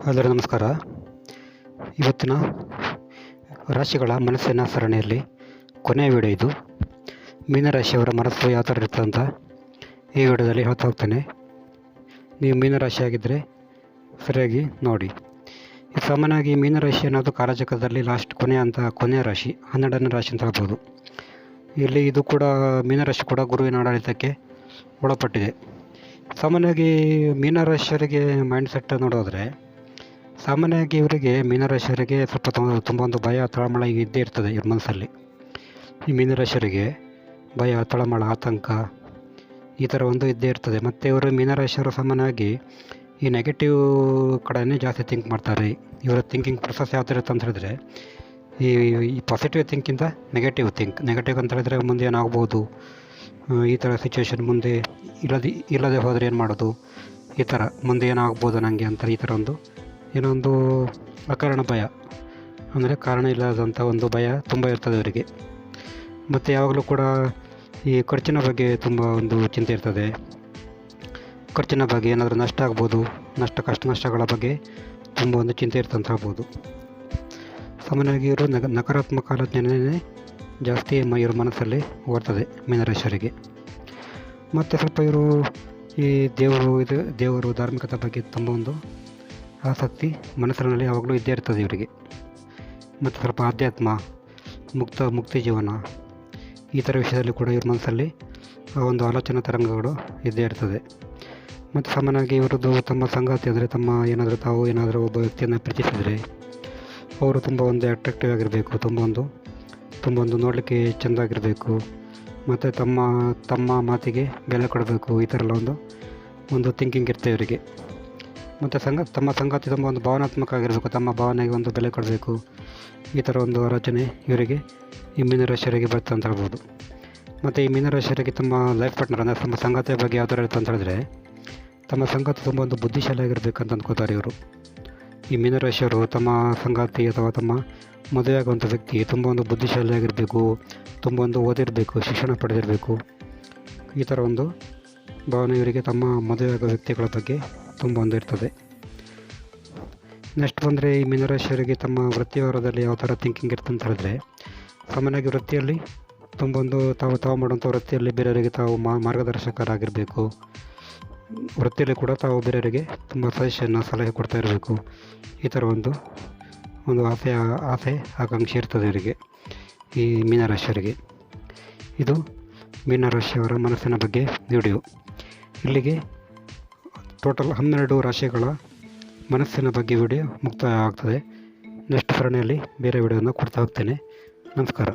ಎಲ್ಲರಿಗೂ ನಮಸ್ಕಾರ. ಇವತ್ತಿನ ರಾಶಿಗಳ ಮನಸ್ಸಿನ ಸರಣಿಯಲ್ಲಿ ಕೊನೆಯ ವಿಡಿಯೋ ಇದು. ಮೀನರಾಶಿಯವರ ಮನಸ್ಸು ಯಾವ ಥರ ಇರ್ತದೆ ಅಂತ ಈ ವಿಡಿಯೋದಲ್ಲಿ ಹೇಳ್ತಾ ಹೋಗ್ತೇನೆ. ನೀವು ಮೀನರಾಶಿ ಆಗಿದ್ದರೆ ಸರಿಯಾಗಿ ನೋಡಿ. ಸಾಮಾನ್ಯವಾಗಿ ಮೀನರಾಶಿ ಅನ್ನೋದು ಕಾಲಚಕ್ರದಲ್ಲಿ ಲಾಸ್ಟ್ ಕೊನೆಯ ಅಂತ, ಕೊನೆಯ ರಾಶಿ, ಹನ್ನೆರಡನೇ ರಾಶಿ ಅಂತ ಹೇಳ್ಬೋದು. ಇಲ್ಲಿ ಇದು ಕೂಡ ಮೀನರಾಶಿ ಕೂಡ ಗುರುವಿನ ಆಡಳಿತಕ್ಕೆ ಒಳಪಟ್ಟಿದೆ. ಸಾಮಾನ್ಯವಾಗಿ ಮೀನರಾಶಿಯವರಿಗೆ ಮೈಂಡ್ ಸೆಟ್ ನೋಡೋದ್ರೆ ಸಾಮಾನ್ಯವಾಗಿ ಇವರಿಗೆ ಮೀನರಾಶಿಯವರಿಗೆ ಸ್ವಲ್ಪ ತುಂಬ ಒಂದು ಭಯ, ತಳಮಳ ಇದ್ದೇ ಇರ್ತದೆ ಇವ್ರ ಮನಸ್ಸಲ್ಲಿ. ಈ ಮೀನರಾಶಿಯವರಿಗೆ ಭಯ, ತಳಮಳ, ಆತಂಕ ಈ ಥರ ಒಂದು ಇದ್ದೇ ಇರ್ತದೆ. ಮತ್ತು ಇವರು ಮೀನರಾಶಿಯವರು ಸಾಮಾನ್ಯವಾಗಿ ಈ ನೆಗೆಟಿವ್ ಕಡೆನೇ ಜಾಸ್ತಿ ಥಿಂಕ್ ಮಾಡ್ತಾರೆ. ಇವರ ಥಿಂಕಿಂಗ್ ಪ್ರೊಸೆಸ್ ಯಾವ ಥರ ಇರುತ್ತೆ ಅಂತ ಹೇಳಿದ್ರೆ, ಈ ಈ ಪಾಸಿಟಿವ್ ಥಿಂಕಿಂತ ನೆಗೆಟಿವ್ ಥಿಂಕ್ ನೆಗೆಟಿವ್ ಅಂತ ಹೇಳಿದ್ರೆ ಮುಂದೆ ಏನಾಗ್ಬೋದು? ಈ ಥರ ಸಿಚುವೇಶನ್ ಮುಂದೆ ಇಲ್ಲದೆ ಇಲ್ಲದೆ ಹೋದರೆ ಏನು ಮಾಡೋದು? ಈ ಥರ ಮುಂದೆ ಏನಾಗ್ಬೋದು ನನಗೆ ಅಂತ ಈ ಥರ ಒಂದು ಏನೋ ಒಂದು ಅಕಾರಣ ಭಯ. ಅಂದರೆ ಕಾರಣ ಇಲ್ಲದಂಥ ಒಂದು ಭಯ ತುಂಬ ಇರ್ತದೆ ಅವರಿಗೆ. ಮತ್ತು ಯಾವಾಗಲೂ ಕೂಡ ಈ ಖರ್ಚಿನ ಬಗ್ಗೆ ತುಂಬ ಒಂದು ಚಿಂತೆ ಇರ್ತದೆ. ಖರ್ಚಿನ ಬಗ್ಗೆ ಏನಾದರೂ ನಷ್ಟ ಆಗ್ಬೋದು, ನಷ್ಟ ಕಷ್ಟ ನಷ್ಟಗಳ ಬಗ್ಗೆ ತುಂಬ ಒಂದು ಚಿಂತೆ ಇರ್ತಂತ ಆಗ್ಬೋದು ಸಾಮಾನ್ಯವಾಗಿ ಇವರು ನಗ, ನಕಾರಾತ್ಮಕ ಆಲೋಚನೆ ಜಾಸ್ತಿ ಇವ್ರ ಮನಸ್ಸಲ್ಲಿ ಓಡ್ತದೆ ಮೀನರಾಶಿಯವರಿಗೆ ಮತ್ತು ಸ್ವಲ್ಪ ಇವರು ಈ ದೇವರು ಇದು, ದೇವರು ಧಾರ್ಮಿಕತೆ ಬಗ್ಗೆ ತುಂಬ ಒಂದು ಆಸಕ್ತಿ ಮನಸ್ಸಿನಲ್ಲಿ ಯಾವಾಗಲೂ ಇದ್ದೇ ಇರ್ತದೆ ಇವರಿಗೆ. ಮತ್ತು ಸ್ವಲ್ಪ ಆಧ್ಯಾತ್ಮ, ಮುಕ್ತ, ಮುಕ್ತಿ ಜೀವನ, ಈ ಥರ ವಿಷಯದಲ್ಲಿ ಕೂಡ ಇವ್ರ ಮನಸ್ಸಲ್ಲಿ ಆ ಒಂದು ಆಲೋಚನಾ ತರಂಗಗಳು ಇದ್ದೇ ಇರ್ತದೆ. ಮತ್ತು ಸಾಮಾನ್ಯವಾಗಿ ಇವರದ್ದು ತಮ್ಮ ಸಂಗಾತಿ ಅಂದರೆ ತಮ್ಮ ಏನಾದರೂ ತಾವು ಏನಾದರೂ ಒಬ್ಬ ವ್ಯಕ್ತಿಯನ್ನು ಪ್ರೀತಿಸಿದರೆ ಅವರು ತುಂಬ ಒಂದು ಅಟ್ರಾಕ್ಟಿವ್ ಆಗಿರಬೇಕು, ತುಂಬ ಒಂದು ತುಂಬ ಒಂದು ನೋಡಲಿಕ್ಕೆ ಚೆಂದಾಗಿರಬೇಕು, ಮತ್ತು ತಮ್ಮ ತಮ್ಮ ಮಾತಿಗೆ ಬೆಲೆ ಕೊಡಬೇಕು, ಈ ಥರ ಎಲ್ಲ ಒಂದು ಒಂದು ಥಿಂಕಿಂಗ್ ಇರ್ತದೆ ಇವರಿಗೆ. ಮತ್ತು ಸಂಗ ತಮ್ಮ ಸಂಗಾತಿ ತುಂಬ ಒಂದು ಭಾವನಾತ್ಮಕ ಆಗಿರಬೇಕು ತಮ್ಮ ಭಾವನೆಗೆ ಒಂದು ಬೆಲೆ ಕೊಡಬೇಕು. ಈ ಥರ ಒಂದು ಆಲೋಚನೆ ಇವರಿಗೆ, ಈ ಮೀನರಾಶಿಯವರಿಗೆ ಬರುತ್ತೆ ಅಂತ ಹೇಳ್ಬೋದು. ಮತ್ತು ಈ ಮೀನರಾಶಿಯವರಿಗೆ ತಮ್ಮ ಲೈಫ್ ಪಾರ್ಟ್ನರ್ ಅಂದರೆ ತಮ್ಮ ಸಂಗಾತಿಯ ಬಗ್ಗೆ ಯಾವ ಥರ ಇರುತ್ತೆ ಅಂತ ಹೇಳಿದ್ರೆ, ತಮ್ಮ ಸಂಗಾತಿ ತುಂಬ ಒಂದು ಬುದ್ಧಿಶಾಲಿ ಆಗಿರಬೇಕಂತ ಅಂದ್ಕೋತಾರೆ ಇವರು. ಈ ಮೀನರಾಶಿಯವರು ತಮ್ಮ ಸಂಗಾತಿ ಅಥವಾ ತಮ್ಮ ಮದುವೆಯಾಗುವಂಥ ವ್ಯಕ್ತಿ ತುಂಬ ಒಂದು ಬುದ್ಧಿಶಾಲಿ ಆಗಿರಬೇಕು, ತುಂಬ ಒಂದು ಓದಿರಬೇಕು, ಶಿಕ್ಷಣ ಪಡೆದಿರಬೇಕು. ಈ ಥರ ಒಂದು ಭಾವನೆ ಇವರಿಗೆ ತಮ್ಮ ಮದುವೆಯಾಗುವ ವ್ಯಕ್ತಿಗಳ ಬಗ್ಗೆ ತುಂಬ ಹೊಂದಿರ್ತದೆ ನೆಕ್ಸ್ಟ್ ಬಂದರೆ ಈ ಮೀನರಾಶಿಯವರಿಗೆ ತಮ್ಮ ವೃತ್ತಿವಾರದಲ್ಲಿ ಯಾವ ಥರ ಥಿಂಕಿಂಗ್ ಇರ್ತದೆ ಅಂತ ಹೇಳಿದ್ರೆ, ಸಾಮಾನ್ಯವಾಗಿ ವೃತ್ತಿಯಲ್ಲಿ ತುಂಬ ಒಂದು ತಾವು ತಾವು ಮಾಡುವಂಥ ವೃತ್ತಿಯಲ್ಲಿ ಬೇರೆಯವರಿಗೆ ತಾವು ಮಾರ್ಗದರ್ಶಕರಾಗಿರಬೇಕು. ವೃತ್ತಿಯಲ್ಲಿ ಕೂಡ ತಾವು ಬೇರೆಯವರಿಗೆ ತುಂಬ ಸಜೆಷನ್ನ ಸಲಹೆ ಕೊಡ್ತಾ ಇರಬೇಕು. ಈ ಥರ ಒಂದು ಒಂದು ಆಸೆ ಆಸೆ, ಆಕಾಂಕ್ಷೆ ಇರ್ತದೆ ಇವರಿಗೆ ಈ ಮೀನರಾಶಿಯವರಿಗೆ ಇದು ಮೀನರಾಶಿಯವರ ಮನಸ್ಸಿನ ಬಗ್ಗೆ ವಿಡಿಯೋ ಇಲ್ಲಿಗೆ ಟೋಟಲ್ ಹನ್ನೆರಡು ರಾಶಿಗಳ ಮನಸ್ಸಿನ ಬಗ್ಗೆ ವಿಡಿಯೋ ಮುಕ್ತಾಯ ಆಗ್ತದೆ ನೆಕ್ಸ್ಟ್ ಸರಣಿಯಲ್ಲಿ ಬೇರೆ ವಿಡಿಯೋನ ಕೊಡ್ತಾ ಹೋಗ್ತೇನೆ. ನಮಸ್ಕಾರ.